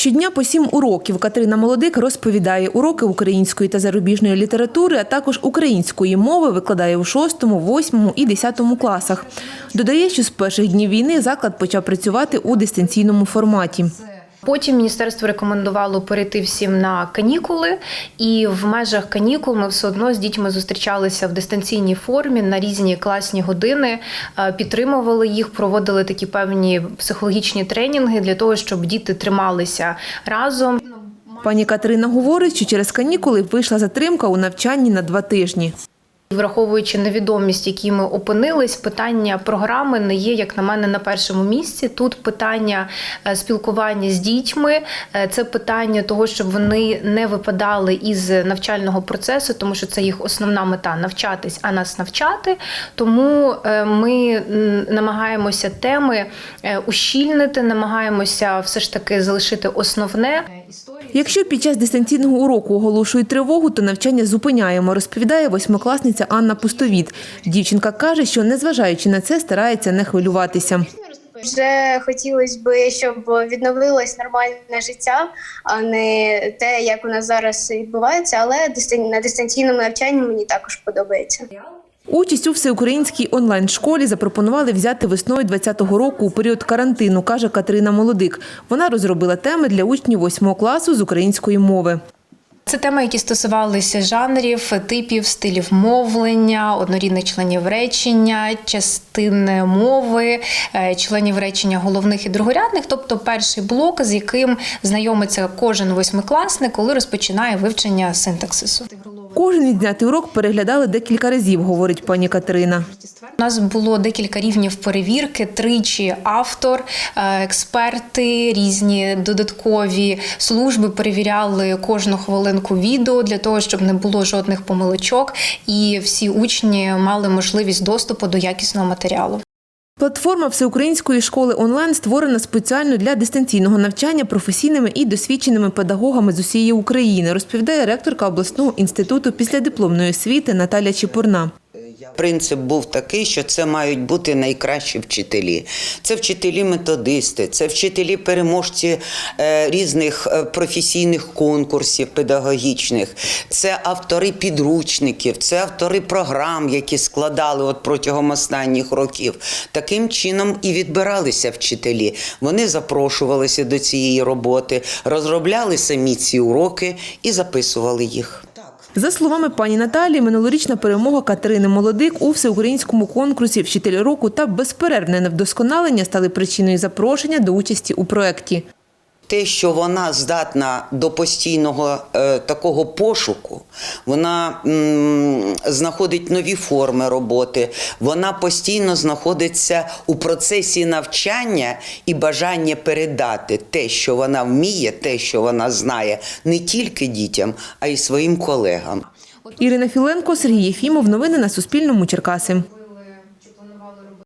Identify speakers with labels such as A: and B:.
A: Щодня по сім уроків Катерина Молодик розповідає уроки української та зарубіжної літератури, а також української мови викладає у 6, 8 і 10 класах. Додає, що з перших днів війни заклад почав працювати у дистанційному форматі.
B: Потім міністерство рекомендувало перейти всім на канікули, і в межах канікул ми все одно з дітьми зустрічалися в дистанційній формі на різні класні години, е, підтримували їх, проводили такі певні психологічні тренінги для того, щоб діти трималися разом.
A: Пані Катерина говорить, що через канікули вийшла затримка у навчанні на два тижні.
B: Враховуючи невідомість, в якій ми опинились, питання програми не є, як на мене, на першому місці. Тут питання е, спілкування з дітьми, е, це питання того, щоб вони не випадали із навчального процесу, тому що це їх основна мета навчатись, а нас навчати. Тому е, ми намагаємося теми ущільнити, намагаємося все ж таки залишити основне.
A: Якщо під час дистанційного уроку оголошують тривогу, то навчання зупиняємо, розповідає восьмикласниця Анна Пустовіт. Дівчинка каже, що незважаючи на це, старається не хвилюватися.
C: Вже хотілося б, щоб відновилось нормальне життя, а не те, як у нас зараз відбувається. Але на дистанційному навчанні мені також подобається.
A: Участь у всеукраїнській онлайн-школі запропонували взяти весною 20-го року у період карантину, каже Катерина Молодик. Вона розробила теми для учнів 8 класу з української мови.
B: Це теми, які стосувалися жанрів, типів, стилів мовлення, однорідних членів речення, частин мови, е, членів речення головних і другорядних, тобто перший блок, з яким знайомиться кожен восьмикласник, коли розпочинає вивчення синтаксису.
A: Кожен відзнятий урок переглядали декілька разів, говорить пані Катерина.
B: У нас було декілька рівнів перевірки, тричі автор, е, експерти, різні додаткові служби перевіряли кожну хвилинку відео для того, щоб не було жодних помилочок, і всі учні мали можливість доступу до якісного матеріалу.
A: Платформа всеукраїнської школи онлайн створена спеціально для дистанційного навчання професійними і досвідченими педагогами з усієї України, розповідає ректорка обласного інституту післядипломної освіти Наталя Чепурна.
D: Принцип був такий, що це мають бути найкращі вчителі. Це вчителі-методисти, це вчителі-переможці е, різних е, професійних конкурсів педагогічних, це автори підручників, це автори програм, які складали от протягом останніх років. Таким чином і відбиралися вчителі. Вони запрошувалися до цієї роботи, розробляли самі ці уроки і записували їх.
A: За словами пані Наталі, минулорічна перемога Катерини Молодик у всеукраїнському конкурсі «Вчитель року» та безперервне невдосконалення стали причиною запрошення до участі у проєкті.
D: Те, що вона здатна до постійного е, такого пошуку, вона м, знаходить нові форми роботи, вона постійно знаходиться у процесі навчання і бажання передати те, що вона вміє, те, що вона знає, не тільки дітям, а й своїм колегам.
A: Ірина Філенко, Сергій Єфімов. Новини на Суспільному. Черкаси.